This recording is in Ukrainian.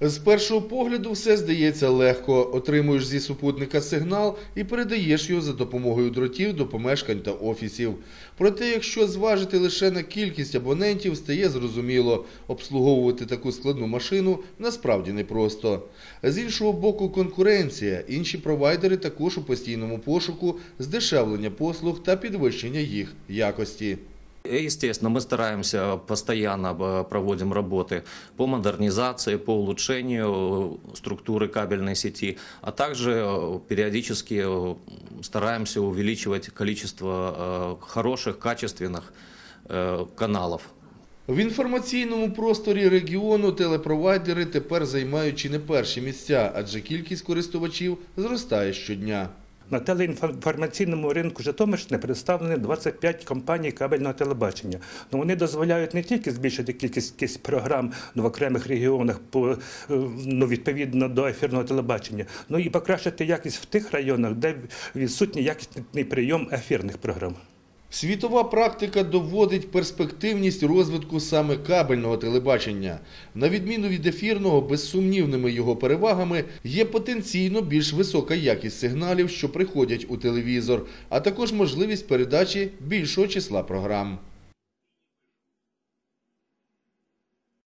З першого погляду все здається легко. Отримуєш зі супутника сигнал і передаєш його за допомогою дротів до помешкань та офісів. Проте, якщо зважити лише на кількість абонентів, стає зрозуміло, обслуговувати таку складну машину насправді непросто. З іншого боку, конкуренція. Інші провайдери також у постійному пошуку здешевлення послуг та підвищення їх якості. И, Естественно, мы стараемся постоянно э, проводим работы по модернизации, по улучшению э, структуры кабельной сети, а также э, периодически э, стараемся увеличивать количество э, хороших, качественных э, каналов. В інформаційному просторі регіону телепровайдери тепер займають чи не перші місця, адже кількість користувачів зростає щодня. На телеінформаційному ринку Житомирщини представлені 25 компаній кабельного телебачення. Ну, вони дозволяють не тільки збільшити кількість програм в окремих регіонах по, е, ну, відповідно до ефірного телебачення, ну і покращити якість в тих районах, де відсутній якісний прийом ефірних програм. Світова практика доводить перспективність розвитку саме кабельного телебачення. На відміну від ефірного, безсумнівними його перевагами є потенційно більш висока якість сигналів, що приходять у телевізор, а також можливість передачі більшого числа програм.